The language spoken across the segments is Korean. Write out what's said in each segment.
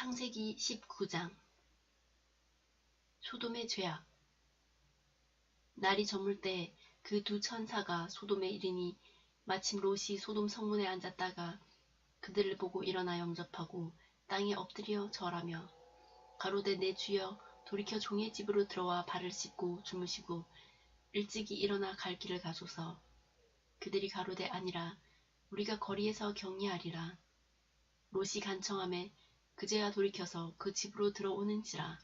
창세기 19장. 소돔의 죄악. 날이 저물 때 그 두 천사가 소돔에 이르니 마침 롯이 소돔 성문에 앉았다가 그들을 보고 일어나 영접하고 땅에 엎드려 절하며 가로되 내 주여 돌이켜 종의 집으로 들어와 발을 씻고 주무시고 일찍이 일어나 갈 길을 가소서. 그들이 가로되 아니라 우리가 거리에서 경계하리라. 롯이 간청함에 그제야 돌이켜서 그 집으로 들어오는지라.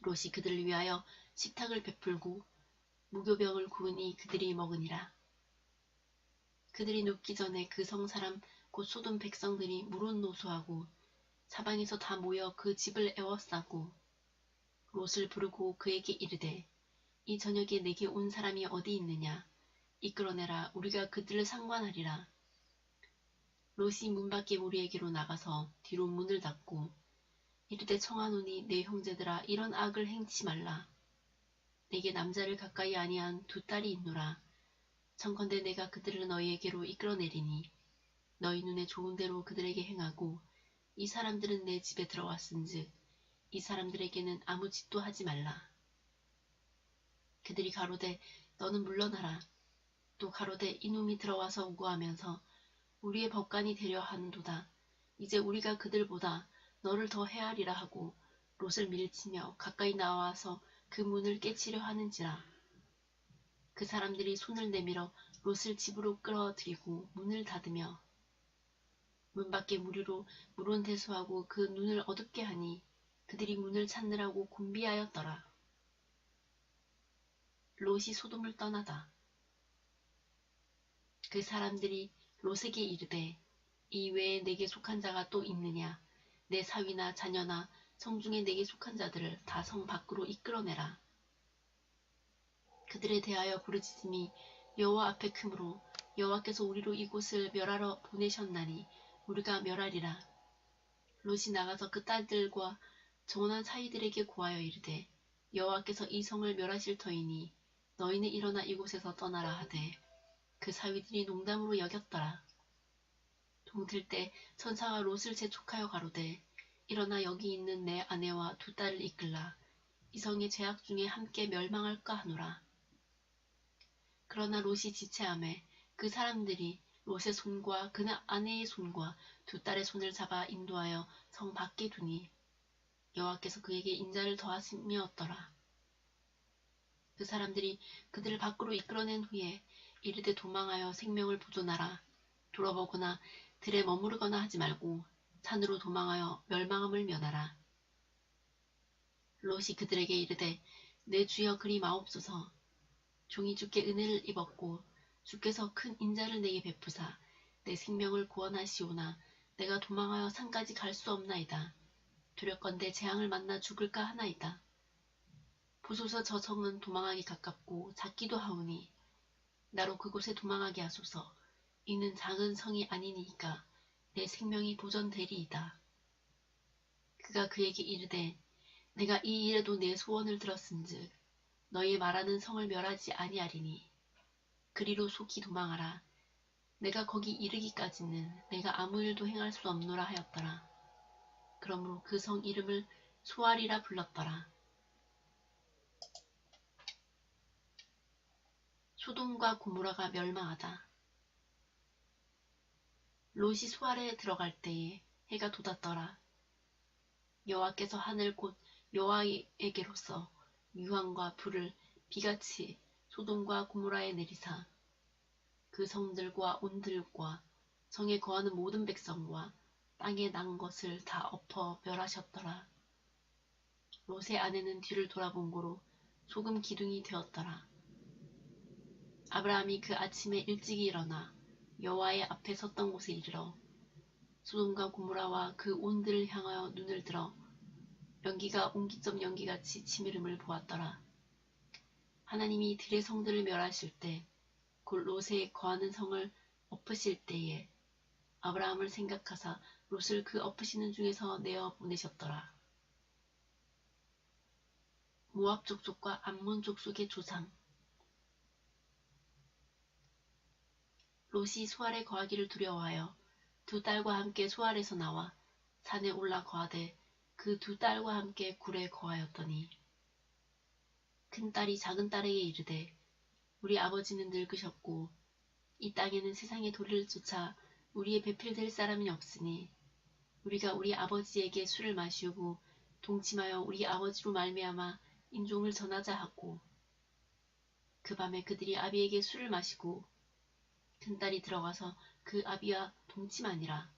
롯이 그들을 위하여 식탁을 베풀고 무교병을 구우니 그들이 먹으니라. 그들이 눕기 전에 그 성 사람 곧 소돔 백성들이 물은 노수하고 사방에서 다 모여 그 집을 에워싸고 롯을 부르고 그에게 이르되 이 저녁에 내게 온 사람이 어디 있느냐? 이끌어내라. 우리가 그들을 상관하리라 롯이 문 밖에 우리에게로 나가서 뒤로 문을 닫고 이르되 청하노니 내 형제들아 이런 악을 행치 말라. 내게 남자를 가까이 아니한 두 딸이 있노라. 청컨대 내가 그들을 너희에게로 이끌어내리니 너희 눈에 좋은 대로 그들에게 행하고 이 사람들은 내 집에 들어왔은즉 이 사람들에게는 아무 짓도 하지 말라. 그들이 가로되 너는 물러나라. 또 가로되 이놈이 들어와서 우고하면서 우리의 법관이 되려 하는도다. 이제 우리가 그들보다 너를 더 헤아리라 하고 롯을 밀치며 가까이 나와서 그 문을 깨치려 하는지라. 그 사람들이 손을 내밀어 롯을 집으로 끌어들이고 문을 닫으며 문 밖에 무리로 물온대수하고 그 눈을 어둡게 하니 그들이 문을 찾느라고 곤비하였더라. 롯이 소돔을 떠나다. 그 사람들이 롯에게 이르되 이 외에 내게 속한 자가 또 있느냐 내 사위나 자녀나 성중에 내게 속한 자들을 다 성 밖으로 이끌어내라. 그들에 대하여 부르짖음이 여호와 앞에 크므로 여호와께서 우리로 이곳을 멸하러 보내셨나니 우리가 멸하리라. 롯이 나가서 그 딸들과 정원한 사이들에게 고하여 이르되 여호와께서 이 성을 멸하실 터이니 너희는 일어나 이곳에서 떠나라 하되 그 사위들이 농담으로 여겼더라. 동틀 때 천사가 롯을 재촉하여 가로되 일어나 여기 있는 내 아내와 두 딸을 이끌라 이 성의 죄악 중에 함께 멸망할까 하노라. 그러나 롯이 지체함에 그 사람들이 롯의 손과 그 아내의 손과 두 딸의 손을 잡아 인도하여 성 밖에 두니 여호와께서 그에게 인자를 더하시며었더라. 그 사람들이 그들을 밖으로 이끌어낸 후에 이르되 도망하여 생명을 보존하라. 돌아보거나 들에 머무르거나 하지 말고 산으로 도망하여 멸망함을 면하라. 롯이 그들에게 이르되 내 주여 그리 마옵소서 종이 주께 은혜를 입었고 주께서 큰 인자를 내게 베푸사 내 생명을 구원하시오나 내가 도망하여 산까지 갈 수 없나이다. 두렵건대 재앙을 만나 죽을까 하나이다. 보소서 저 성은 도망하기 가깝고 작기도 하오니 나로 그곳에 도망하게 하소서. 이는 작은 성이 아니니까 내 생명이 보전되리이다. 그가 그에게 이르되 내가 이 일에도 내 소원을 들었은즉 너희 말하는 성을 멸하지 아니하리니 그리로 속히 도망하라. 내가 거기 이르기까지는 내가 아무 일도 행할 수 없노라 하였더라. 그러므로 그 성 이름을 소알이라 불렀더라. 소돔과 고모라가 멸망하다. 롯이 수알에 들어갈 때에 해가 돋았더라. 여호와께서 하늘 곧 여호와에게로서 유황과 불을 비같이 소돔과 고모라에 내리사 그 성들과 온들과 성에 거하는 모든 백성과 땅에 난 것을 다 엎어 멸하셨더라. 롯의 아내는 뒤를 돌아본 고로 소금 기둥이 되었더라. 아브라함이 그 아침에 일찍이 일어나 여호와의 앞에 섰던 곳에 이르러 소돔과 고모라와 그 온들을 향하여 눈을 들어 연기가 옹기점 연기같이 치밀음을 보았더라. 하나님이 들의 성들을 멸하실 때 곧 롯에 거하는 성을 엎으실 때에 아브라함을 생각하사 롯을 그 엎으시는 중에서 내어 보내셨더라. 모압 족속과 암몬 족속의 조상 롯이 수알에 거하기를 두려워하여 두 딸과 함께 수알에서 나와 산에 올라 거하되 그 두 딸과 함께 굴에 거하였더니. 큰 딸이 작은 딸에게 이르되 우리 아버지는 늙으셨고 이 땅에는 세상의 도리를 쫓아 우리의 배필될 사람이 없으니 우리가 우리 아버지에게 술을 마시우고 동침하여 우리 아버지로 말미암아 인종을 전하자 하고 그 밤에 그들이 아비에게 술을 마시고 큰딸이 들어가서 그 아비와 동침하니라.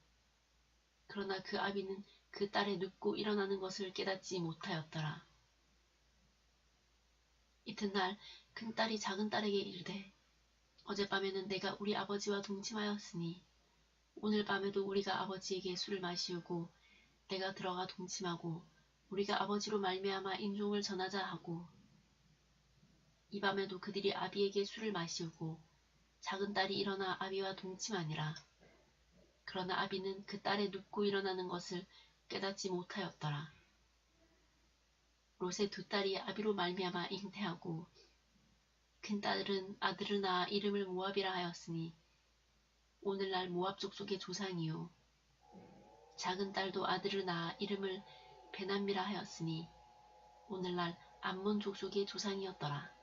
그러나 그 아비는 그 딸의 눕고 일어나는 것을 깨닫지 못하였더라. 이튿날 큰딸이 작은딸에게 이르되 어젯밤에는 내가 우리 아버지와 동침하였으니 오늘 밤에도 우리가 아버지에게 술을 마시우고 내가 들어가 동침하고 우리가 아버지로 말미암아 인종을 전하자 하고 이 밤에도 그들이 아비에게 술을 마시우고 작은 딸이 일어나 아비와 동침하니라. 그러나 아비는 그 딸의 눕고 일어나는 것을 깨닫지 못하였더라. 롯의 두 딸이 아비로 말미암아 잉태하고 큰 딸은 아들을 낳아 이름을 모압이라 하였으니 오늘날 모압 족속의 조상이요 작은 딸도 아들을 낳아 이름을 베남미라 하였으니 오늘날 암몬 족속의 조상이었더라.